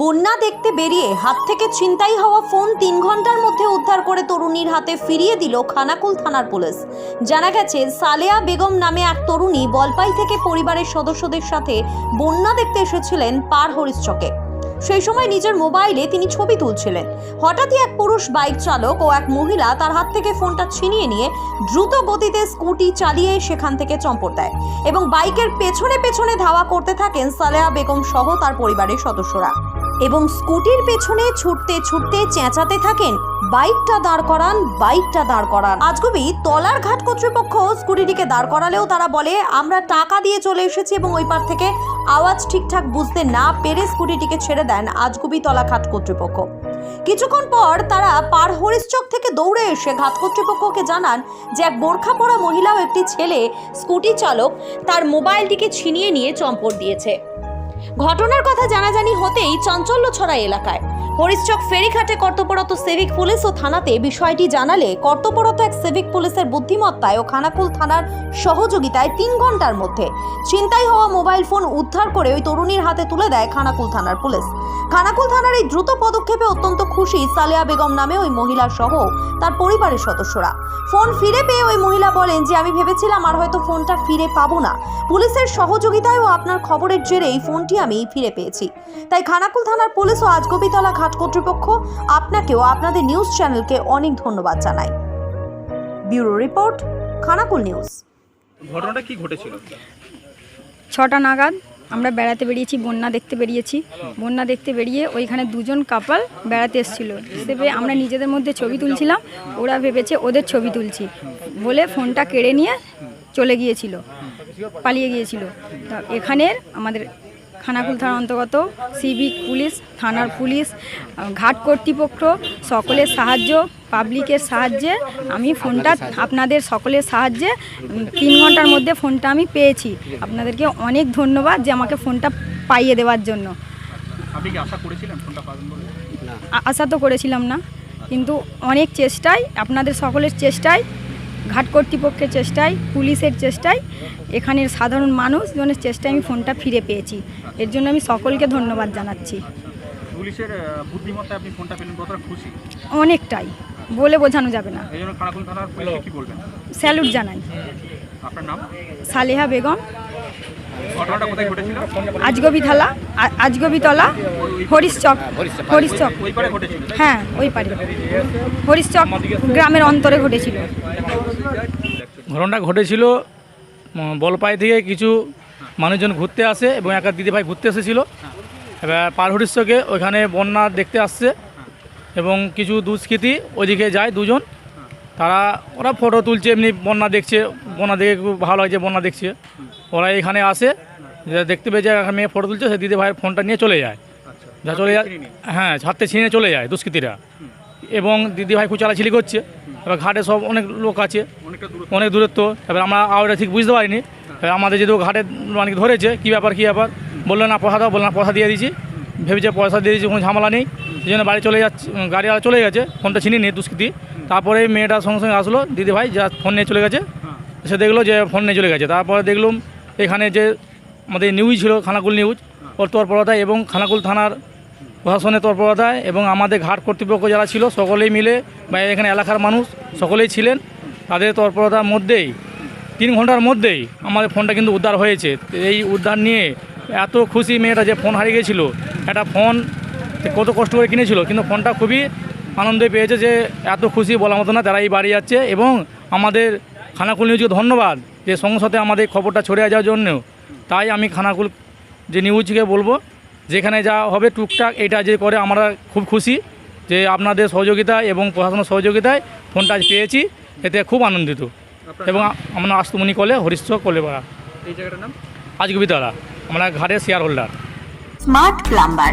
বন্যা দেখতে বেরিয়ে হাত থেকে ছিনতাই হওয়া ফোন তিন ঘণ্টার মধ্যে উদ্ধার করে তরুণীর হাতে ফিরিয়ে দিল খানাকুল থানার পুলিশ। জানা গেছে, সালেয়া বেগম নামে এক তরুণী বলপাই থেকে পরিবারের সদস্যদের সাথে বন্যা দেখতে এসেছিলেন পার হরিশ্চকে সেই সময় নিজের মোবাইলে তিনি ছবি তুলছিলেন। হঠাৎই এক পুরুষ বাইক চালক ও এক মহিলা তার হাত থেকে ফোনটা ছিনিয়ে নিয়ে দ্রুত গতিতে স্কুটি চালিয়ে সেখান থেকে চম্পট দেয় এবং বাইকের পেছনে পেছনে ধাওয়া করতে থাকেন সালেহা বেগম সহ তার পরিবারের সদস্যরা। এবং স্কুটির পেছনে ছুটতে ছুটতে চেঁচাতে থাকেন। বাইকটা দাঁড় করান, বাইকটা দাঁড় করান। আজগুবি তলার ঘাট কর্তৃপক্ষ স্কুটিটিকে দাঁড় করালেও তারা বলে, আমরা টাকা দিয়ে চলে এসেছি এবং ওই পার থেকে আওয়াজ ঠিকঠাক বুঝতে না পেরে স্কুটিটিকে ছেড়ে দেন আজগুবি তলা ঘাট কর্তৃপক্ষ। কিছুক্ষণ পর তারা পার হরিশ্চক থেকে দৌড়ে এসে ঘাট কর্তৃপক্ষকে জানান যে এক বোরখা পরা মহিলা ও একটি ছেলে স্কুটি চালক তার মোবাইলটিকে ছিনিয়ে নিয়ে চম্পট দিয়েছে। ঘটনার কথা জানাজানি হতেই চাঞ্চল্য ছড়া এলাকায়। হরিশ্চক ফেরিঘাটে কর্তব্যরত সিভিক পুলিশ ও থানাতে বিষয়টি জানালে কর্তব্যরত এক সিভিক পুলিশের বুদ্ধিমত্তায় ও খানাকুল থানার সহযোগিতায় তিন ঘণ্টার মধ্যে ছিনতাই হওয়া মোবাইল ফোন উদ্ধার করে ওই তরুণীর হাতে তুলে দেয় খানাকুল থানার পুলিশ। খানাকুল থানার এই দ্রুত পদক্ষেপে অত্যন্ত খুশি সালেয়া বেগম নামে ওই মহিলা সহ তার পরিবারের সদস্যরা। ফোন ফিরে পেয়ে ওই মহিলা বলেন যে, আমি ভেবেছিলাম আর হয়তো ফোনটা ফিরে পাবো না। পুলিশের সহযোগিতায় ও আপনার খবরের জেরে এই ফোনটি আমি ফিরে পেয়েছি। তাই খানাকুল থানার পুলিশ ও আজগবিতলা ঘাট কর্তৃপক্ষ আপনাকেও আপনাদের নিউজ চ্যানেলকে অনেক ধন্যবাদ জানাই। Bureau report Khanakul news. ঘটনাটা কি ঘটেছিল? ছটা নাগাদ আমরা বেড়াতে বেরিয়েছি বন্যা দেখতে বেরিয়েছি। বন্যা দেখতে বেরিয়ে ওইখানে দুজন কাপাল বেড়াতে এসেছিল। হিসেবে আমরা নিজেদের মধ্যে ছবি তুলছিলাম ওরা ভেবেছে ওদের ছবি তুলছি বলে ফোনটা কেড়ে নিয়ে চলে গিয়েছিল পালিয়ে গিয়েছিল। তা এখানের আমাদের খানাকুল থানার অন্তর্গত সিভিক পুলিশ থানার পুলিশ ঘাট কর্তৃপক্ষ সকলের সাহায্য পাবলিকের সাহায্যে আমি ফোনটা আপনাদের সকলের সাহায্যে তিন ঘণ্টার মধ্যে ফোনটা আমি পেয়েছি। আপনাদেরকে অনেক ধন্যবাদ যে আমাকে ফোনটা পাইয়ে দেওয়ার জন্য। আশা তো করেছিলাম না কিন্তু অনেক চেষ্টায় আপনাদের সকলের চেষ্টায় ঘাট কর্তৃপক্ষের চেষ্টায় পুলিশের চেষ্টায় এখানের সাধারণ মানুষজনের চেষ্টায় আমি ফোনটা ফিরে পেয়েছি। এর জন্য আমি সকলকে ধন্যবাদ জানাচ্ছি। পুলিশের বুদ্ধিমত্তায় আপনি ফোনটা পেলেন কতটা খুশি? অনেকটাই। বলে বোঝানো যাবে না। কি বলবেন? স্যালুট জানাই। আপনার নাম? সালেহা বেগম। ঘটনাটা কোথায় ঘটেছিল? আজগবি থালা আ- আজগবিতলা হরিশচক হরিশচক। হ্যাঁ ওই পারে। হরিশচক গ্রামের অন্তরে ঘটেছিল। ঘটনাটা ঘটেছিল বলপাই থেকে কিছু মানুষজন ঘুরতে আসে এবং একটা দিদিভাই ঘুরতে এসেছিল। এবার পারহরিশ্বকে ওইখানে বন্যা দেখতে আসছে এবং কিছু দুষ্কৃতী ওইদিকে যায় দুজন। তারা, ওরা ফটো তুলছে, এমনি বন্যা দেখছে, বন্যা দেখে খুব ভালো লাগছে, বন্যা দেখছে। ওরা এখানে আসে দেখতে পেয়ে যে একটা মেয়ে ফটো তুলছে, সে দিদি ভাইয়ের ফোনটা নিয়ে চলে যায়। যা চলে যায় হ্যাঁ ছাড়তে ছিঁড়ে চলে যায় দুষ্কৃতীরা। এবং দিদি ভাই খুব চালাচিলি করছে। এবার ঘাটে সব অনেক লোক আছে। অনেক দূরত্ব। এবার আমরা আওয়াজটা ঠিক বুঝতে পারিনি। এবার আমাদের যেহেতু ঘাটে মানে ধরেছে কী ব্যাপার কী ব্যাপার? বলল না পয়সা দাও। বলল না পয়সা দিয়ে দিয়েছি। ভেবেছে পয়সা দিয়ে দিয়েছি কোনো ঝামেলা নেই। সেই জন্য বাড়ি চলে যাচ্ছে গাড়িওয়ালা চলে গেছে ফোনটা ছিনিয়ে নিয়ে দুষ্কৃতি। তারপরে মেয়েটা সঙ্গে সঙ্গে আসলো দিদি ভাই যা ফোন নিয়ে চলে গেছে। সে দেখল যে ফোন নিয়ে চলে গেছে। তারপরে দেখলাম এখানে যে আমাদের নিউজ ছিল খানাকুল নিউজ। ওর তৎপরতায় এবং খানাকুল থানার প্রশাসনের তৎপরতায় এবং আমাদের ঘাট কর্তৃপক্ষ যারা ছিল সকলেই মিলে বা এখানে এলাকার মানুষ সকলেই ছিলেন, তাদের তৎপরতার মধ্যেই, তিন ঘণ্টার মধ্যেই আমাদের ফোনটা কিন্তু উদ্ধার হয়েছে। এই উদ্ধার নিয়ে এত খুশি মেয়েটা যে ফোন হারিয়ে গেছিল, একটা ফোন কত কষ্ট করে কিনেছিল, কিন্তু ফোনটা খুবই আনন্দে পেয়েছে যে এত খুশি বলার মতো না তারা এই বাড়ি যাচ্ছে এবং আমাদের খানাকুল নিউজকে ধন্যবাদ যে সঙ্গে সাথে আমাদের খবরটা ছড়িয়ে যাওয়ার জন্য তাই আমি খানাকুল যে নিউজকে বলব যেখানে যা হবে টুকটাক এটা যে করে আমরা খুব খুশি যে আপনাদের সহযোগিতায় এবং প্রশাসনের সহযোগিতায় ফোনটা আজ পেয়েছি। এতে খুব আনন্দিত। এবং আমরা আস্তমণি কলে হরিশ্চ কলেপাড়া। এই জায়গাটার নাম? আজকে বিদ্যালয় আমরা ঘাটের শেয়ার হোল্ডার স্মার্ট প্লাম্বার